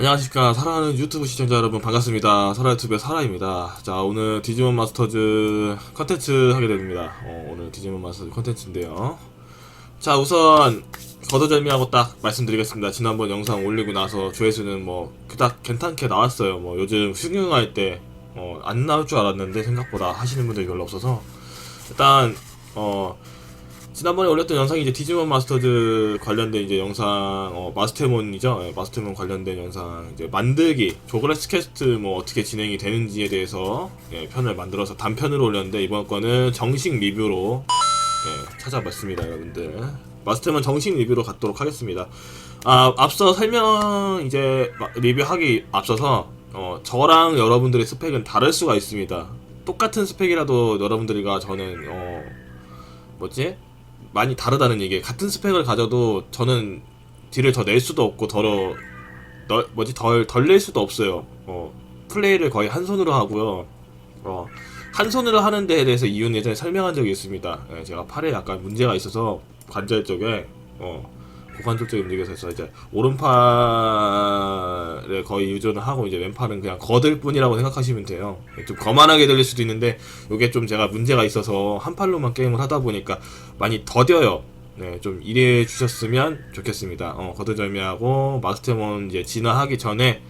안녕하십니까. 사랑하는 유튜브 시청자 여러분 반갑습니다. 사라유튜브의 사라입니다. 자 오늘 디지몬 마스터즈 컨텐츠 하게 됩니다. 어, 오늘 디지몬 마스터즈 컨텐츠인데요. 자 우선 거두절미하고 딱 말씀드리겠습니다. 지난번 영상 올리고 나서 조회수는 뭐 그닥 괜찮게 나왔어요. 뭐 요즘 흉흉할 때 어, 안 나올 줄 알았는데 생각보다 하시는 분들이 별로 없어서. 일단 어 지난번에 올렸던 영상이 이제 디지몬 마스터즈 관련된 이제 영상 어, 마스테몬이죠? 예, 마스테몬 관련된 영상 이제 만들기 조그레스 퀘스트 뭐 어떻게 진행이 되는지에 대해서 예, 편을 만들어서 단편으로 올렸는데 이번 거는 정식 리뷰로 예, 찾아봤습니다 여러분들. 마스테몬 정식 리뷰로 갖도록 하겠습니다. 아 앞서 설명 이제 마- 리뷰하기 앞서서 어, 저랑 여러분들의 스펙은 다를 수가 있습니다. 똑같은 스펙이라도 여러분들과 저는 어 뭐지 많이 다르다는 얘기. 같은 스펙을 가져도 저는 딜을 더 낼 수도 없고 덜어 널 뭐지 덜 덜 낼 수도 없어요. 어 플레이를 거의 한 손으로 하고요. 어 한 손으로 하는 데에 대해서 이유는 예전에 설명한 적이 있습니다. 예, 제가 팔에 약간 문제가 있어서 관절 쪽에 어 고관절 쪽에 문제가 있어서 이제 오른팔에 거의 의존을 하고 이제 왼팔은 그냥 거들 뿐이라고 생각하시면 돼요. 좀 거만하게 들릴 수도 있는데 이게 좀 제가 문제가 있어서 한 팔로만 게임을 하다 보니까 많이 더뎌요. 네, 좀 이해해 주셨으면 좋겠습니다. 어, 거두절미하고 마스터몬 이제 진화하기 전에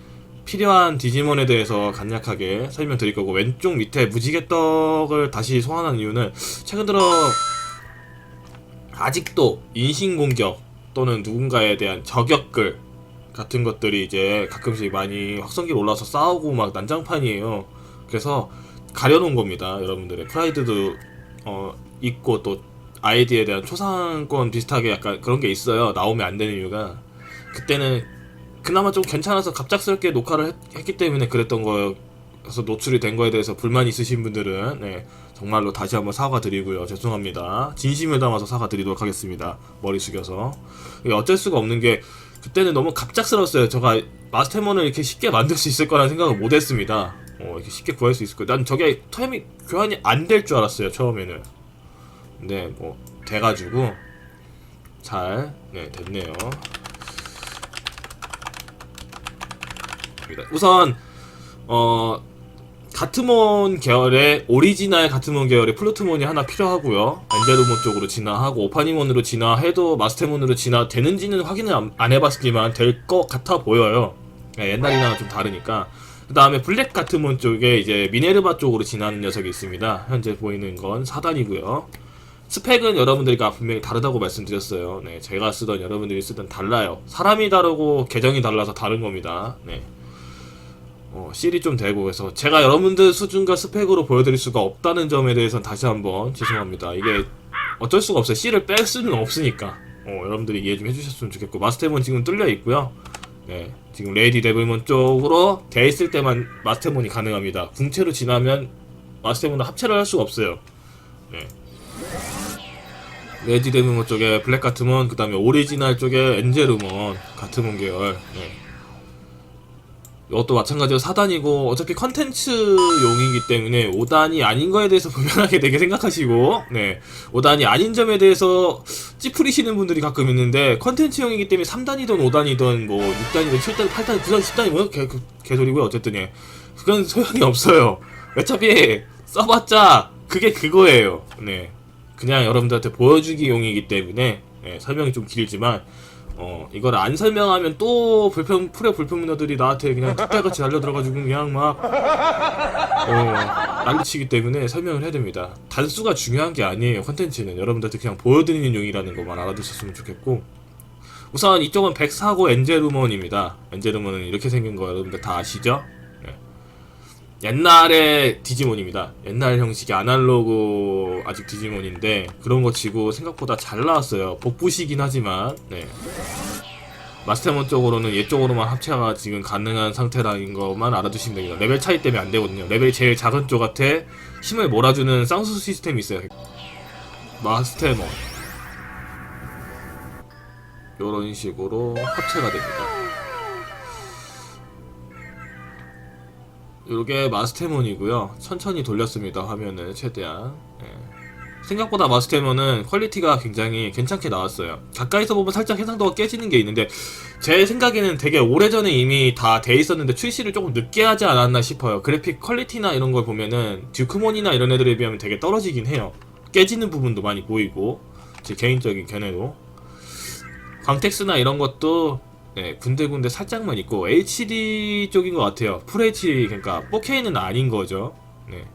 필요한 디지몬에 대해서 간략하게 설명드릴 거고 왼쪽 밑에 무지개 떡을 다시 소환한 이유는 최근 들어 아직도 인신공격 또는 누군가에 대한 저격글 같은 것들이 이제 가끔씩 많이 확성기로 올라와서 싸우고 막 난장판이에요. 그래서 가려놓은 겁니다. 여러분들의 프라이드도 어, 있고 또 아이디에 대한 초상권 비슷하게 약간 그런 게 있어요. 나오면 안 되는 이유가 그때는 그나마 좀 괜찮아서 갑작스럽게 녹화를 했, 했기 때문에 그랬던 거여서 노출이 된 거에 대해서 불만 있으신 분들은 네, 정말로 다시 한번 사과드리고요. 죄송합니다. 진심을 담아서 사과드리도록 하겠습니다. 머리 숙여서 어쩔 수가 없는 게 그때는 너무 갑작스러웠어요. 제가 마스터몬을 이렇게 쉽게 만들 수 있을 거라는 생각을 못 했습니다. 어, 이렇게 쉽게 구할 수 있을 거. 난 저게 타이밍 교환이 안 될 줄 알았어요. 처음에는. 근데 뭐 돼가지고 잘 네, 됐네요. 우선 어 가트몬 계열의 오리지널 가트몬 계열의 플루트몬이 하나 필요하고요. 엔제르몬 쪽으로 진화하고 오파니몬으로 진화해도 마스테몬으로 진화되는지는 확인을 안, 안 해봤지만 될 것 같아 보여요. 네, 옛날이랑 좀 다르니까. 그 다음에 블랙 가트몬 쪽에 이제 미네르바 쪽으로 진화하는 녀석이 있습니다. 현재 보이는 건 4단이고요. 스펙은 여러분들과 분명히 다르다고 말씀드렸어요. 네, 제가 쓰던 여러분들이 쓰던 달라요. 사람이 다르고 계정이 달라서 다른 겁니다. 네. 어, 실이 좀 되고 그래서 제가 여러분들 수준과 스펙으로 보여드릴 수가 없다는 점에 대해서는 다시 한번 죄송합니다. 이게 어쩔 수가 없어요. C를 뺄 수는 없으니까 어, 여러분들이 이해 좀 해주셨으면 좋겠고 마스터몬 지금 뚫려 있고요. 네, 지금 레이디 데블몬 쪽으로 돼 있을 때만 마스터몬이 가능합니다. 궁체로 지나면 마스터몬은 합체를 할 수가 없어요. 네. 레이디 데블몬 쪽에 블랙 가트몬, 그 다음에 오리지널 쪽에 엔제르몬 가트몬 계열. 네. 이것도 마찬가지로 4단이고 어차피 컨텐츠용이기 때문에 5단이 아닌 거에 대해서 분명하게 되게 생각하시고 네. 5단이 아닌 점에 대해서 찌푸리시는 분들이 가끔 있는데 컨텐츠용이기 때문에 3단이든 5단이든 뭐 6단이든 7단, 8단, 9단, 10단이 뭐 개, 개소리고요. 어쨌든 예. 그건 소용이 없어요. 어차피 써봤자 그게 그거예요. 네. 그냥 여러분들한테 보여주기용이기 때문에 예, 설명이 좀 길지만 어 이걸 안 설명하면 또 불평 프레 불평문어들이 나한테 그냥 툭달같이 달려들어가지고 그냥 막 어, 난리치기 때문에 설명을 해야 됩니다. 단수가 중요한 게 아니에요. 컨텐츠는 여러분들한테 그냥 보여드리는 용이라는 것만 알아두셨으면 좋겠고 우선 이쪽은 백사고 엔제루몬입니다. 엔제루몬은 이렇게 생긴 거 여러분들 다 아시죠? 네. 옛날의 디지몬입니다. 옛날 형식의 아날로그 아직 디지몬인데 그런 거 치고 생각보다 잘 나왔어요. 복부시긴 하지만 네. 마스터몬 쪽으로는 얘 쪽으로만 합체가 지금 가능한 상태라는 것만 알아두시면 됩니다. 레벨 차이 때문에 안 되거든요. 레벨이 제일 작은 쪽한테 힘을 몰아주는 쌍수 시스템이 있어요. 마스터몬 이런 식으로 합체가 됩니다. 요게 마스테몬이고요. 천천히 돌렸습니다. 화면을 최대한. 예. 생각보다 마스테머는 퀄리티가 굉장히 괜찮게 나왔어요. 가까이서 보면 살짝 해상도가 깨지는 게 있는데 제 생각에는 되게 오래전에 이미 다 돼 있었는데 출시를 조금 늦게 하지 않았나 싶어요. 그래픽 퀄리티나 이런 걸 보면은 듀크몬이나 이런 애들에 비하면 되게 떨어지긴 해요. 깨지는 부분도 많이 보이고 제 개인적인 견해로 광택스나 이런 것도 네, 군데군데 살짝만 있고 HD 쪽인 것 같아요. 풀 HD 그러니까 4K는 아닌 거죠. 네.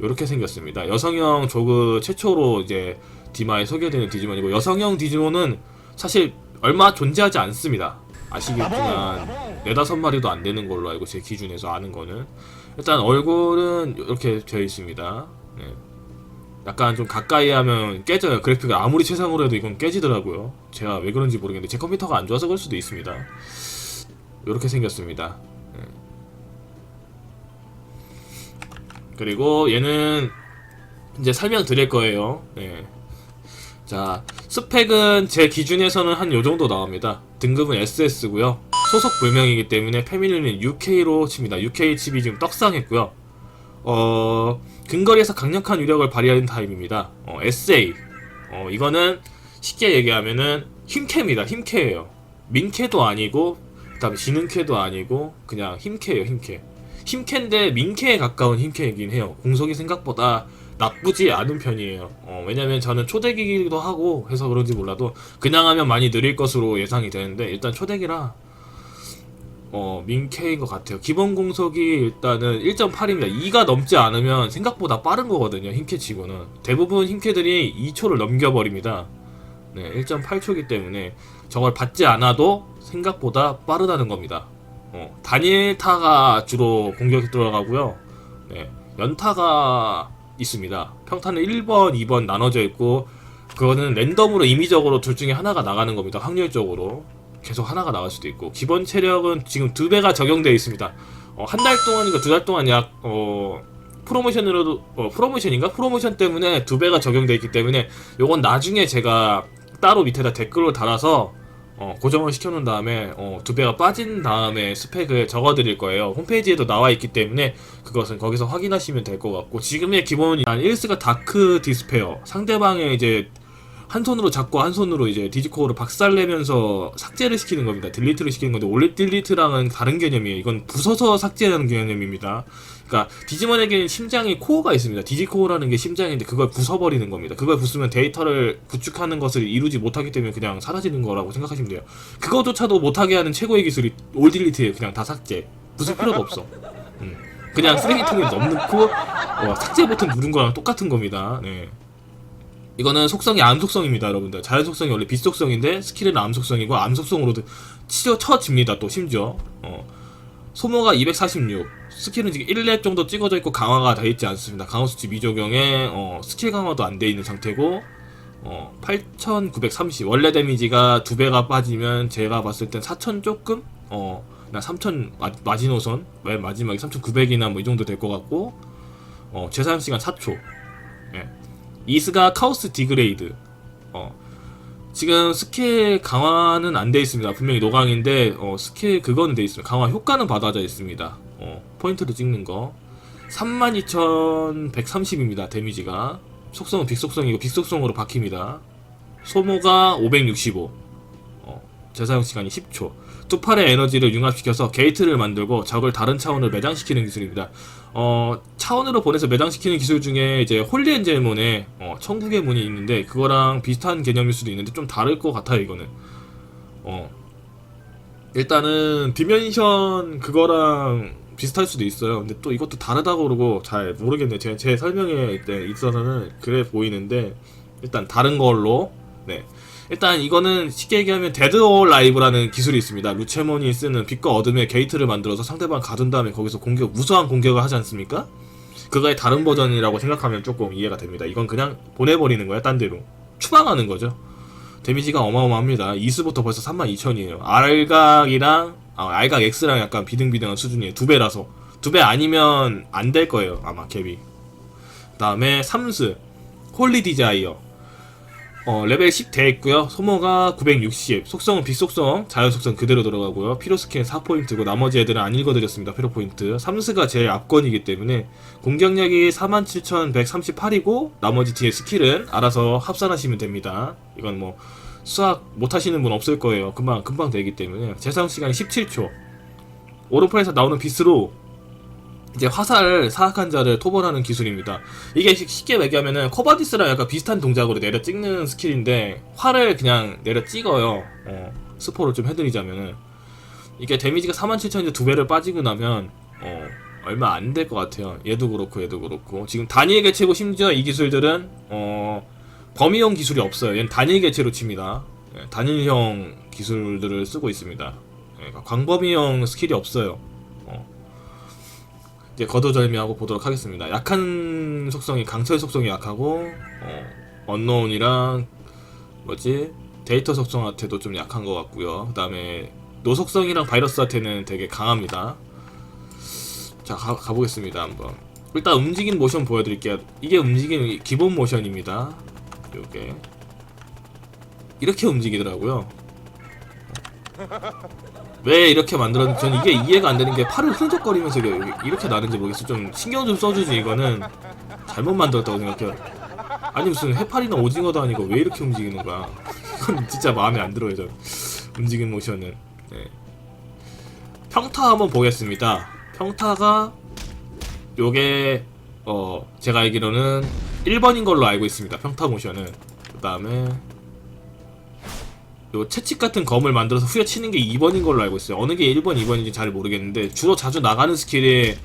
이렇게 생겼습니다. 여성형 조그 최초로 이제 디마에 소개되는 디지몬이고 여성형 디지몬은 사실 얼마 존재하지 않습니다. 아시겠지만 네다섯 마리도 안 되는 걸로 알고 제 기준에서 아는 거는 일단 얼굴은 이렇게 되어 있습니다. 네. 약간 좀 가까이 하면 깨져요. 그래픽을 아무리 최상으로 해도 이건 깨지더라고요. 제가 왜 그런지 모르겠는데 제 컴퓨터가 안 좋아서 그럴 수도 있습니다. 이렇게 생겼습니다. 네. 그리고 얘는 이제 설명드릴 거예요. 네. 자, 스펙은 제 기준에서는 한 요 정도 나옵니다. 등급은 SS고요. 소속 불명이기 때문에 패밀리는 UK로 칩니다. UK 칩이 지금 떡상했고요. 어, 근거리에서 강력한 위력을 발휘하는 타입입니다. 어, SA. 어, 이거는 쉽게 얘기하면은 힘캐입니다. 힘캐예요. 민캐도 아니고, 그다음에 지능캐도 아니고, 그냥 힘캐예요. 힘캐. 힘캐인데 민캐에 가까운 힘캐이긴 해요. 공속이 생각보다 나쁘지 않은 편이에요. 어, 왜냐면 저는 초대기기도 하고 해서 그런지 몰라도 그냥 하면 많이 느릴 것으로 예상이 되는데 일단 초대기라 어, 민캐인 것 같아요. 기본 공속이 일단은 1.8입니다. 2가 넘지 않으면 생각보다 빠른 거거든요. 힘캐 치고는. 대부분 힘캐들이 2초를 넘겨버립니다. 네, 1.8초기 때문에 저걸 받지 않아도 생각보다 빠르다는 겁니다. 어, 단일 타가 주로 공격이 들어가고요. 네, 연타가 있습니다. 평타는 1번, 2번 나눠져 있고 그거는 랜덤으로 임의적으로 둘 중에 하나가 나가는 겁니다. 확률적으로. 계속 하나가 나갈 수도 있고 기본 체력은 지금 두 배가 적용되어 있습니다. 어, 한 달 동안인가 두 달 동안 약 어, 프로모션으로도 어, 프로모션인가 프로모션 때문에 두 배가 적용되어 있기 때문에 요건 나중에 제가 따로 밑에다 댓글로 달아서 어, 고정을 시켜놓은 다음에 어, 두 배가 빠진 다음에 스펙을 적어드릴 거예요. 홈페이지에도 나와 있기 때문에 그것은 거기서 확인하시면 될 것 같고 지금의 기본이 한 1스가 다크 디스페어 상대방의 이제 한 손으로 잡고 한 손으로 이제 디지코어를 박살내면서 삭제를 시키는 겁니다. 딜리트를 시키는 건데 원래 딜리트랑은 다른 개념이에요. 이건 부서서 삭제하는 개념입니다. 그러니까 디지몬에게는 심장이 코어가 있습니다. 디지코어라는 게 심장인데 그걸 부숴버리는 겁니다. 그걸 부수면 데이터를 구축하는 것을 이루지 못하기 때문에 그냥 사라지는 거라고 생각하시면 돼요. 그거조차도 못하게 하는 최고의 기술이 올 딜리트예요. 그냥 다 삭제. 부술 필요가 없어. 음. 그냥 쓰레기통에 넣고 어, 삭제 버튼 누른 거랑 똑같은 겁니다. 네. 이거는 속성이 암 속성입니다, 여러분들. 자연 속성이 원래 빛 속성인데 스킬은 암 속성이고 암 속성으로 치려 쳐집니다. 또 심지어 어. 소모가 246. 스킬은 지금 1렙 정도 찍어져 있고 강화가 돼 있지 않습니다. 강화 수치 미적용에 어, 스킬 강화도 안 돼 있는 상태고 어, 8930 원래 데미지가 두 배가 빠지면 제가 봤을 땐 4000 조금 어, 나3000 마지노선 맨 마지막에 3900이나 뭐 이 정도 될 것 같고 어, 재사용 시간 4초. 예. 이스가 카오스 디그레이드. 어. 지금 스킬 강화는 안 돼 있습니다. 분명히 노강인데 어, 스킬 그거는 돼 있습니다. 강화 효과는 받아져 있습니다. 어, 포인트를 찍는 거. 32,130입니다. 데미지가. 속성은 빅속성이고 빅속성으로 바뀝니다. 소모가 565. 어, 재사용 시간이 10초. 두 팔의 에너지를 융합시켜서 게이트를 만들고 적을 다른 차원으로 매장시키는 기술입니다. 어, 차원으로 보내서 매장시키는 기술 중에 이제 홀리 엔젤문에 어, 천국의 문이 있는데 그거랑 비슷한 개념일 수도 있는데 좀 다를 것 같아요 이거는. 어, 일단은 디멘션 그거랑 비슷할 수도 있어요. 근데 또 이것도 다르다고 그러고 잘 모르겠네요. 제, 제 설명에 때 있어서는 그래 보이는데 일단 다른 걸로 네. 일단 이거는 쉽게 얘기하면 데드 올 라이브라는 기술이 있습니다. 루체몬이 쓰는 빛과 어둠의 게이트를 만들어서 상대방 가둔 다음에 거기서 공격 무수한 공격을 하지 않습니까? 그거의 다른 버전이라고 생각하면 조금 이해가 됩니다. 이건 그냥 보내버리는 거야, 딴 데로. 추방하는 거죠. 데미지가 어마어마합니다. 이스부터 벌써 32,000이에요. 알각이랑, 아, 알각 X랑 약간 비등비등한 수준이에요. 두 배라서. 두 배 아니면 안 될 거예요, 아마 갭이. 그 다음에 삼스, 홀리 디자이어. 어, 레벨 10 돼 있고요. 소모가 960, 속성은 빛속성, 자연 속성 그대로 들어가고요. 피로 스킬은 4포인트고 나머지 애들은 안 읽어드렸습니다. 피로 포인트. 삼스가 제일 압권이기 때문에 공격력이 47,138이고 나머지 뒤에 스킬은 알아서 합산하시면 됩니다. 이건 뭐 수학 못 하시는 분 없을 거예요. 금방 금방 되기 때문에 재사용 시간이 17초. 오른팔에서 나오는 빛으로 이제 화살을 사악한 자를 토벌하는 기술입니다. 이게 쉽- 쉽게 얘기하면은 코바디스랑 약간 비슷한 동작으로 내려 찍는 스킬인데 활을 그냥 내려 찍어요. 어, 스포를 좀 해드리자면은 이게 데미지가 47,000인데 두 배를 빠지고 나면 어, 얼마 안 될 것 같아요. 얘도 그렇고 얘도 그렇고 지금 단일 개체고 심지어 이 기술들은 어, 범위형 기술이 없어요. 얘는 단일 개체로 칩니다. 예, 단일형 기술들을 쓰고 있습니다. 예, 그러니까 광범위형 스킬이 없어요. 이제 거두절미하고 보도록 하겠습니다. 약한 속성이 강철 속성이 약하고 어, 언노운이랑 뭐지 데이터 속성한테도 좀 약한 것 같고요. 그다음에 노속성이랑 바이러스한테는 되게 강합니다. 자 가, 가보겠습니다 한번. 일단 움직이는 모션 보여드릴게요. 이게 움직이는 기본 모션입니다. 요게 이렇게 움직이더라고요. 왜 이렇게 만들었는지 전 이게 이해가 안 되는 게 팔을 흔적거리면서 이렇게 나는지 모르겠어. 좀 신경 좀 써주지 이거는. 잘못 만들었다고 생각해요. 아니 무슨 해파리나 오징어도 아니고 왜 이렇게 움직이는 거야. 이건 진짜 마음에 안 들어요 전. 움직이는 모션은. 네. 평타 한번 보겠습니다. 평타가 요게 어 제가 알기로는 1번인 걸로 알고 있습니다. 평타 모션은. 그 다음에 요 채찍 같은 검을 만들어서 후려치는 게 2번인 걸로 알고 있어요. 어느 게 1번, 2번인지 잘 모르겠는데 주로 자주 나가는 스킬이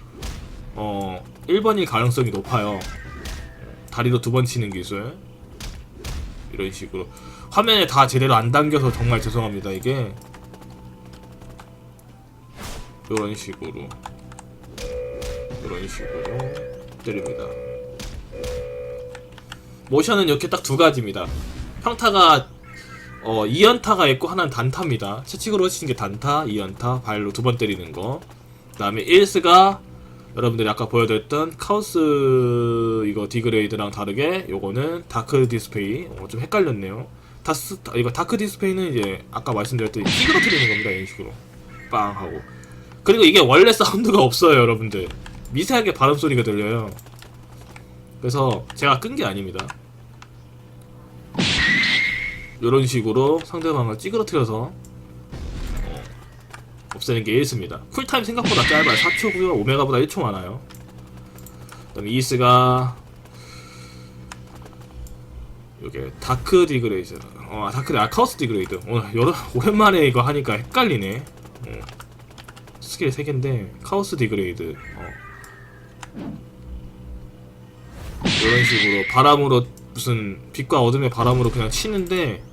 어 1번일 가능성이 높아요. 다리로 두 번 치는 기술 이런 식으로 화면에 다 제대로 안 당겨서 정말 죄송합니다. 이게 이런 식으로 이런 식으로 때립니다. 모션은 이렇게 딱 두 가지입니다. 평타가 어, 2연타가 있고 하나는 단타입니다. 채찍으로 치는 게 단타, 2연타, 발로 두 번 때리는 거. 그 다음에 1스가 여러분들이 아까 보여드렸던 카오스 이거 디그레이드랑 다르게 요거는 다크 디스페이. 어, 좀 헷갈렸네요. 다스, 이거 다크 디스페이는 이제 아까 말씀드렸던 찌그러뜨리는 겁니다. 이런 식으로. 빵 하고. 그리고 이게 원래 사운드가 없어요, 여러분들. 미세하게 발음 소리가 들려요. 그래서 제가 끈 게 아닙니다. 이런 식으로 상대방을 찌그러뜨려서 어, 없애는 게 1스입니다. 쿨타임 생각보다 짧아요. 4초고요. 오메가보다 1초 많아요. 그다음에 이스가 요게 다크 디그레이드. 어, 다크 아 카오스 디그레이드. 오늘 여러 오랜만에 이거 하니까 헷갈리네. 어. 스킬 3개인데 카오스 디그레이드. 어. 이런 식으로 바람으로 무슨 빛과 어둠의 바람으로 그냥 치는데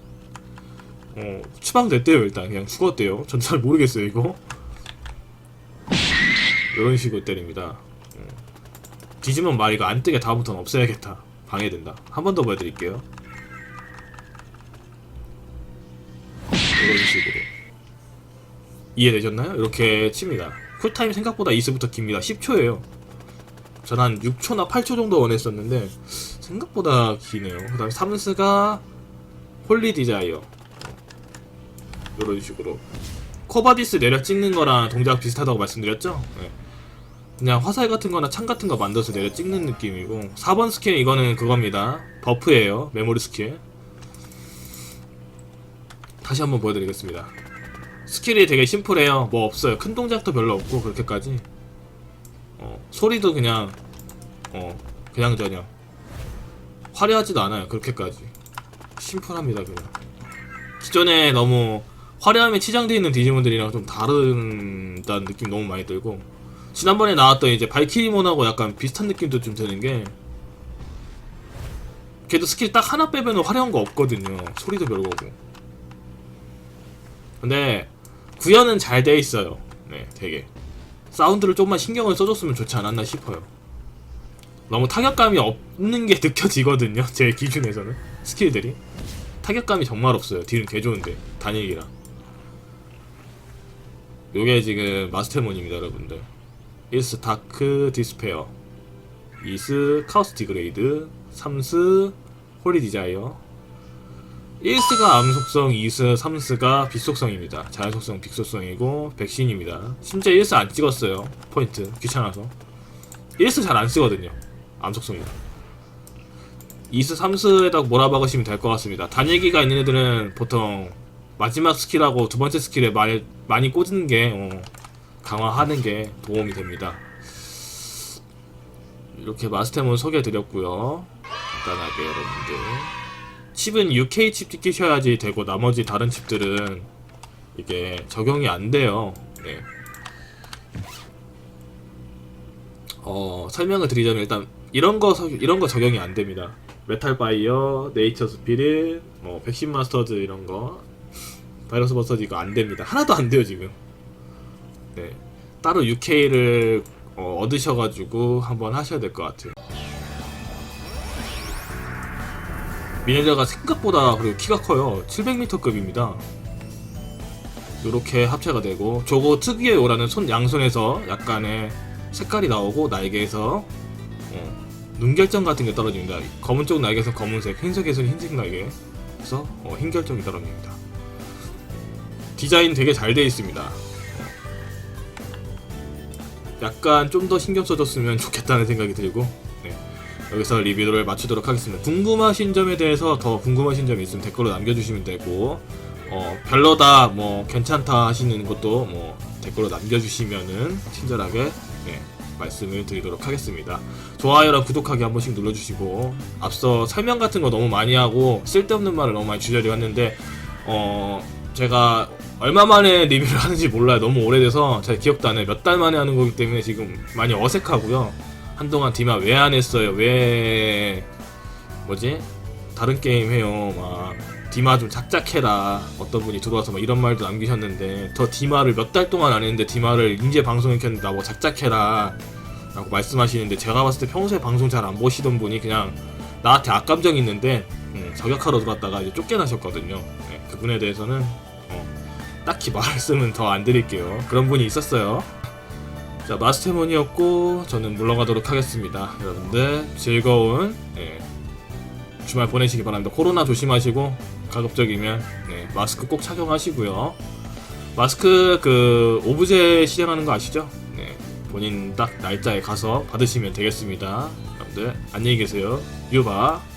어 추방됐대요 일단. 그냥 죽었대요. 전 잘 모르겠어요 이거. 이런 식으로 때립니다. 어. 말 이거 안 뜨게 다음부터는 없애야겠다. 방해된다. 한 번 더 보여드릴게요. 이런 식으로. 이해되셨나요? 이렇게 칩니다. 쿨타임 생각보다 이스부터 깁니다. 10초예요. 전 한 6초나 8초 정도 원했었는데 생각보다 기네요. 그 다음에 삼스가 홀리 디자이어 이런 식으로 코바디스 내려 찍는 거랑 동작 비슷하다고 말씀드렸죠? 네. 그냥 화살 같은 거나 창 같은 거 만들어서 내려 찍는 느낌이고 4번 스킬 이거는 그겁니다. 버프예요. 메모리 스킬. 다시 한번 보여드리겠습니다. 스킬이 되게 심플해요. 뭐 없어요. 큰 동작도 별로 없고 그렇게까지. 어, 소리도 그냥 어 그냥 저냥 화려하지도 않아요 그렇게까지. 심플합니다 그냥. 기존에 너무 화려함에 치장되어 있는 디지몬들이랑 좀 다르다는 느낌 너무 많이 들고 지난번에 나왔던 이제 발키리몬하고 약간 비슷한 느낌도 좀 드는 게 걔도 스킬 딱 하나 빼면 화려한 거 없거든요. 소리도 별거고. 근데 구현은 잘 돼 있어요. 네 되게. 사운드를 좀만 신경을 써줬으면 좋지 않았나 싶어요. 너무 타격감이 없는 게 느껴지거든요. 제 기준에서는 스킬들이 타격감이 정말 없어요. 딜은 개 좋은데 단일기랑. 요게 지금 마스터몬입니다, 여러분들. 1스 다크 디스페어, 2스 카우스 디그레이드, 3스 홀리 디자이어. 1스가 암속성, 2스, 3스가 빛속성입니다. 자연속성, 빛속성이고 백신입니다. 심지어 1스 안 찍었어요. 포인트 귀찮아서 1스 잘 안 쓰거든요. 암속성이 2스, 3스에다 몰아박으시면 될 것 같습니다. 단일기가 있는 애들은 보통 마지막 스킬하고 두 번째 스킬에 많이 많이 꽂는 게 어, 강화하는 게 도움이 됩니다. 이렇게 마스템은 소개해드렸고요. 간단하게 여러분들 칩은 UK 칩 끼셔야지 되고 나머지 다른 칩들은 이게 적용이 안 돼요. 네. 어 설명을 드리자면 일단 이런 거 서- 이런 거 적용이 안 됩니다. 메탈 바이어, 네이처 스피릿, 뭐 백신 마스터즈 이런 거 바이러스 버서지 이거 안 됩니다. 하나도 안 돼요 지금. 네. 따로 UK를 어, 얻으셔가지고 한번 하셔야 될 것 같아요. 미네자가 생각보다 그리고 키가 커요. 700m급입니다. 이렇게 합체가 되고 저거 특유의 오라는 손 양손에서 약간의 색깔이 나오고 날개에서 어, 눈결정 같은 게 떨어집니다. 검은 쪽 날개에서 검은색, 흰색에서는 흰색 날개에서 어, 흰 결정이 떨어집니다. 디자인 되게 잘 되어 있습니다. 약간 좀 더 신경 써줬으면 좋겠다는 생각이 들고 네. 여기서 리뷰를 마치도록 하겠습니다. 궁금하신 점에 대해서 더 궁금하신 점이 있으면 댓글로 남겨주시면 되고 어, 별로다 뭐 괜찮다 하시는 것도 뭐 댓글로 남겨주시면은 친절하게 네, 말씀을 드리도록 하겠습니다. 좋아요랑 구독하기 한 번씩 눌러주시고 앞서 설명 같은 거 너무 많이 하고 쓸데없는 말을 너무 많이 했는데 어 제가 얼마 만에 리뷰를 하는지 몰라요. 너무 오래돼서 잘 기억도 안 해요. 몇 달 만에 하는 거기 때문에 지금 많이 어색하고요. 한동안 디마 왜 안 했어요? 왜 뭐지? 다른 게임 해요. 막 디마 좀 작작해라. 어떤 분이 들어와서 막 이런 말도 남기셨는데 저 디마를 몇 달 동안 안 했는데 디마를 이제 방송에 켰는데 나 뭐 작작해라. 라고 말씀하시는데 제가 봤을 때 평소에 방송 잘 안 보시던 분이 그냥 나한테 악감정 있는데 음, 저격하러 들어왔다가 이제 쫓겨나셨거든요. 네, 그분에 대해서는 어, 딱히 말씀은 더 안 드릴게요. 그런 분이 있었어요. 자 마스테몬이었고 저는 물러가도록 하겠습니다. 여러분들 즐거운 예, 주말 보내시기 바랍니다. 코로나 조심하시고 가급적이면 네, 마스크 꼭 착용하시고요. 마스크 그 오브제 실행하는 거 아시죠? 네, 본인 딱 날짜에 가서 받으시면 되겠습니다. 여러분들 안녕히 계세요. 유바.